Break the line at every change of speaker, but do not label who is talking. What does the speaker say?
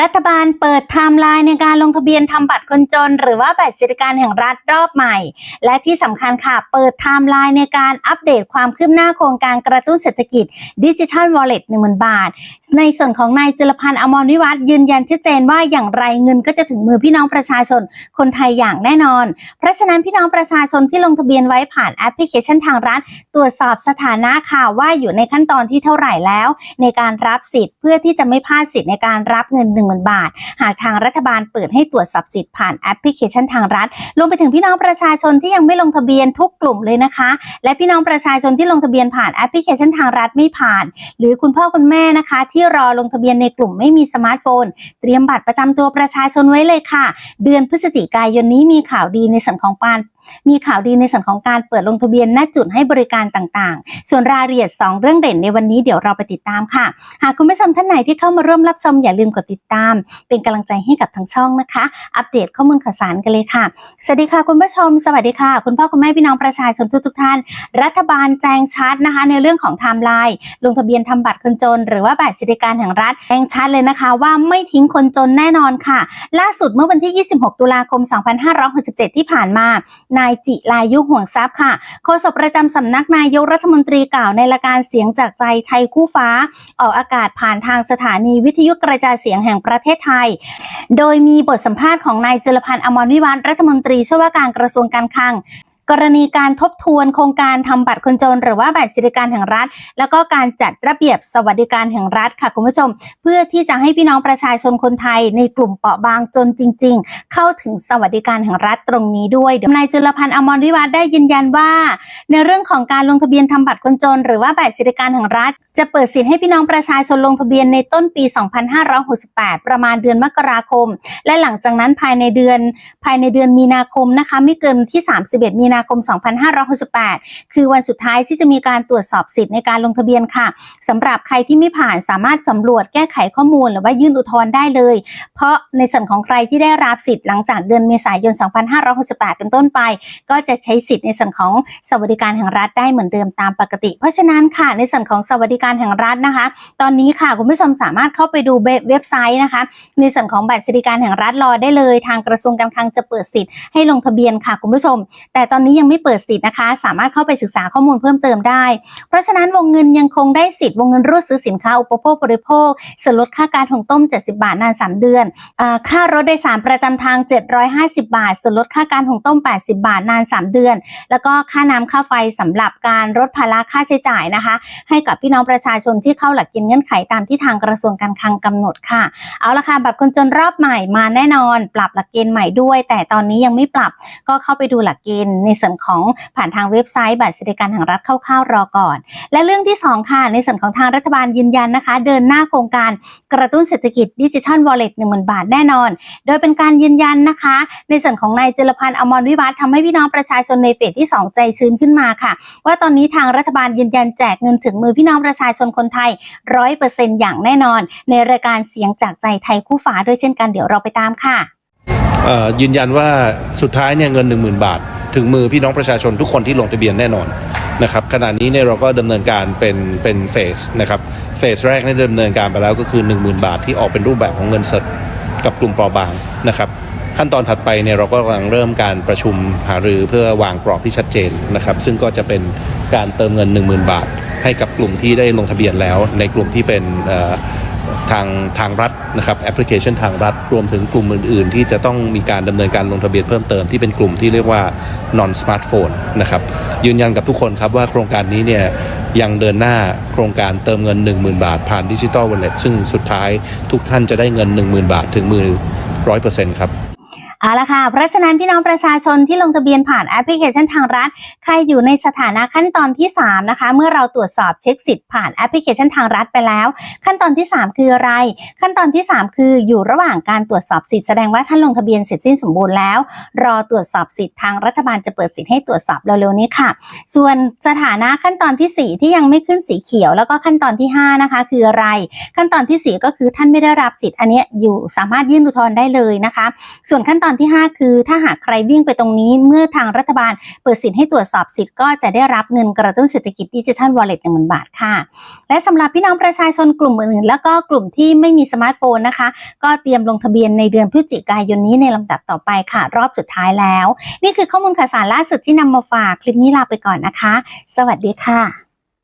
รัฐบาลเปิดไทม์ไลน์ในการลงทะเบียนทำบัตรคนจน หรือว่าบัตรสวัสดิการแห่งรัฐรอบใหม่ และที่สำคัญค่ะ เปิดไทม์ไลน์ในการอัปเดตความคืบหน้าโครงการกระตุ้นเศรษฐกิจดิจิทัลวอลเล็ตหนึ่งหมื่นบาท ในส่วนของนายจุลพันธ์อมรวิวัฒน์ยืนยันชัดเจนว่าอย่างไรเงินก็จะถึงมือพี่น้องประชาชนคนไทยอย่างแน่นอน เพราะฉะนั้นพี่น้องประชาชนที่ลงทะเบียนไว้ผ่านแอปพลิเคชันทางรัฐ ตรวจสอบสถานะค่ะว่าอยู่ในขั้นตอนที่เท่าไหร่แล้ว ในการรับสิทธิ์เพื่อที่จะไม่พลาดสิทธิ์ในการรับเงิน1 0,000 บาท หากทางรัฐบาลเปิดให้ตรวจสอบสิทธิ์ผ่านแอปพลิเคชันทางรัฐ รวมไปถึงพี่น้องประชาชนที่ยังไม่ลงทะเบียนทุกกลุ่มเลยนะคะ และพี่น้องประชาชนที่ลงทะเบียนผ่านแอปพลิเคชันทางรัฐไม่ผ่าน หรือคุณพ่อคุณแม่นะคะ ที่รอลงทะเบียนในกลุ่มไม่มีสมาร์ทโฟน เตรียมบัตรประจำตัวประชาชนไว้เลยค่ะ เดือนพฤศจิกายนนี้มีข่าวดีในส่วนของปานมีข่าวดีในส่วนของการเปิดลงทะเบียนณจุดให้บริการต่างๆ ส่วนรายละเอียด 2 เรื่องเด่นในวันนี้เดี๋ยวเราไปติดตามค่ะ หากคุณผู้ชมท่านไหนที่เข้ามาร่วมรับชมอย่าลืมกดติดตามเป็นกำลังใจให้กับทางช่องนะคะ อัปเดตข้อมูลข่าวสารกันเลยค่ะสวัสดีค่ะคุณผู้ชม สวัสดีค่ะ คุณพ่อคุณแม่พี่น้องประชาชนทุกๆท่าน รัฐบาลแจ้งชัดนะคะ ในเรื่องของไทม์ไลน์ลงทะเบียนทำบัตรคนจน หรือว่าบัตรสวัสดิการแห่งรัฐแจ้งชัดเลยนะคะ ว่าไม่ทิ้งคนจนแน่นอนค่ะ ล่าสุดเมื่อวันที่ 26 ตุลาคม 2567 ที่ผ่านมา นายจิรายุห่วงทรัพย์ค่ะโฆษกประจำสำนักนายกรัฐมนตรีกล่าวในรายการเสียงจากใจไทยคู่ฟ้า ออกอากาศผ่านทางสถานีวิทยุกระจายเสียงแห่งประเทศไทย โดยมีบทสัมภาษณ์ของนายจุลพันธ์อมรวิวัฒน์รัฐมนตรีช่วยว่าการกระทรวงการคลัง กรณีการทบทวนโครงการทำบัตรคนจน หรือว่าบัตรสวัสดิการแห่งรัฐ แล้วก็การจัดระเบียบสวัสดิการแห่งรัฐค่ะคุณผู้ชม เพื่อที่จะให้พี่น้องประชาชนคนไทย ในกลุ่มเปราะบางจนจริง ๆ เข้าถึงสวัสดิการแห่งรัฐตรงนี้ด้วยเดี๋ยวนายจุลพันธ์อมรวิวัฒได้ยืนยันว่า ในเรื่องของการลงทะเบียนทำบัตรคนจน หรือว่าบัตรสวัสดิการแห่งรัฐจะเปิดสิทธิ์ให้พี่น้องประชาชนลงทะเบียนในต้นปี 2568 ประมาณเดือนมกราคม และหลังจากนั้นภายในเดือนภายในเดือนมีนาคมนะคะไม่เกินวันที่ 31 มีนาคม 2568 คือวันสุดท้ายที่จะมีการตรวจสอบสิทธิ์ในการลงทะเบียนค่ะสำหรับใครที่ไม่ผ่านสามารถสำรวจแก้ไขข้อมูลหรือว่ายื่นอุทธรณ์ได้เลย เพราะในส่วนของใครที่ได้รับสิทธิ์หลังจากเดือนเมษายน 2568 เป็นต้นไป ก็จะใช้สิทธิ์ในส่วนของสวัสดิการแห่งรัฐได้เหมือนเดิมตามปกติ เพราะฉะนั้นค่ะในส่วนของสวัสดิการแห่งรัฐนะคะ ตอนนี้ค่ะคุณผู้ชมสามารถเข้าไปดูเว็บเว็บไซต์นะคะ ในส่วนของบัตรสวัสดิการแห่งรัฐรอได้เลย ทางกระทรวงการคลังจะเปิดสิทธิ์ให้ลงทะเบียนค่ะคุณผู้ชม แต่ตอนนี้ยังไม่เปิดสิทธิ์นะคะ สามารถเข้าไปศึกษาข้อมูลเพิ่มเติมได้ เพราะฉะนั้นวงเงินยังคงได้สิทธิ์วงเงินรูดซื้อสินค้าอุปโภคบริโภคส่วนลดค่าการถุงต้ม 70 บาทนาน 3 เดือนอค่ารถโดยสารประจำทาง 750 บาท ส่วนลดค่าการถุงต้ม 80 บาทนาน 3 เดือน แล้วก็ค่าน้ำค่าไฟสำหรับการลดภาระค่าใช้จ่ายนะคะ ให้กับพี่น้องประชาชนที่เข้าหลักเกณฑ์เงื่อนไขตามที่ทางกระทรวงการคลังกำหนดค่ะ เอาละค่ะบัตรคนจนรอบใหม่มาแน่นอน ปรับหลักเกณฑ์ใหม่ด้วย แต่ตอนนี้ยังไม่ปรับก็เข้าไปดูหลักเกณฑ์ในส่วนของผ่านทางเว็บไซต์บัตรสวัสดิการแห่งรัฐคร่าวๆรอก่อน และเรื่องที่สองค่ะ ในส่วนของทางรัฐบาลยืนยันนะคะ เดินหน้าโครงการกระตุ้นเศรษฐกิจดิจิทัลวอลเล็ตหนึ่งหมื่นบาทแน่นอน โดยเป็นการยืนยันนะคะ ในส่วนของนายเจรพันธ์อมรวิวัฒน์ทำให้พี่น้องประชาชนในเฟสที่ 2 ใจชื้นขึ้นมาค่ะ ว่าตอนนี้ทางรัฐบาลยืนยันแจกเงินถึงมือพี่น้องประชาชนคนไทยร้อยเปอร์เซ็นต์อย่างแน่นอน ในรายการเสียงจากใจไทยคู่ฟ้าด้วยเช่นกันเดี๋ยวเราไปตามค่ะ
ยืนยันว่าสุดท้ายเนี่ยเงิน 1 0,000 บาท ถึงมือพี่น้องประชาชนทุกคนที่ลงทะเบียนแน่นอนนะครับขณะนี้เนี่ยเราก็ดำเนินการเป็นเป็นเฟสนะครับเฟสแรกเนี่ยดำเนินการไปแล้วก็คือ 10,000 บาทที่ออกเป็นรูปแบบของเงินสดกับกลุ่มเปราะบางนะครับขั้นตอนถัดไปเนี่ยเราก็กำลังเริ่มการประชุมหารือเพื่อวางกรอบที่ชัดเจนนะครับซึ่งก็จะเป็นการเติมเงิน 10,000 บาท ให้กับกลุ่มที่ได้ลงทะเบียนแล้ว ในกลุ่มที่เป็น ทางทางรัฐนะครับแอปพลิเคชันทางรัฐ รวมถึงกลุ่มอื่น ๆ ที่จะต้องมีการดำเนินการลงทะเบียนเพิ่มเติมที่เป็นกลุ่มที่เรียกว่า non smartphone นะครับยืนยันกับทุกคนครับว่าโครงการนี้เนี่ยยังเดินหน้าโครงการเติมเงิน 10,000 บาท ผ่านดิจิตอลวอลเล็ตซึ่งสุดท้ายทุกท่านจะได้เงิน 10,000 บาทถึงมือ100%ครับ
เอาละค่ะ เพราะฉะนั้นพี่น้องประชาชนที่ลงทะเบียนผ่านแอปพลิเคชันทางรัฐ ใครอยู่ในสถานะขั้นตอนที่ 3 นะคะ เมื่อเราตรวจสอบเช็คสิทธิ์ผ่านแอปพลิเคชันทางรัฐไปแล้ว ขั้นตอนที่ 3 คืออะไร ขั้นตอนที่ 3 คืออยู่ระหว่างการตรวจสอบสิทธิ์แสดงว่าท่านลงทะเบียนเสร็จสิ้นสมบูรณ์แล้ว รอตรวจสอบสิทธิ์ทางรัฐบาลจะเปิดสิทธิ์ให้ตรวจสอบเร็วๆนี้ค่ะ ส่วนสถานะขั้นตอนทีสี่4 ที่ยังไม่ขึ้นสีเขียว แล้วก็ขั้นตอนที่ 5 นะคะ คืออะไร ขั้นตอนทีสี่ 4 ก็คือท่านไม่ได้รับสิทธิ์อันนี้อยู่สามารถยื่นอุทธรณ์ได้เลยนะคะ ส่วนขั้นตอนามที่ 5 คือ ถ้าหากใครวิ่งไปตรงนี้เมื่อทางรัฐบาล เปิดสิทธิ์ให้ตรวจสอบสิทธิ์ก็จะได้รับเงินกระตุ้นเศรษฐกิจดิจิทัลวอลเล็ตหนึ่งหมื่นบาทค่ะ และสำหรับพี่น้องประชาชนกลุ่มอื่นๆแล้วก็กลุ่มที่ไม่มีสมาร์ทโฟนนะคะ ก็เตรียมลงทะเบียนในเดือนพฤศจิกายนนี้ในลำดับต่อไปค่ะ รอบสุดท้ายแล้ว นี่คือข้อมูลข่าวสารล่าสุดที่นำมาฝากคลิปนี้ลาไปก่อนนะคะ สวัสดีค่ะ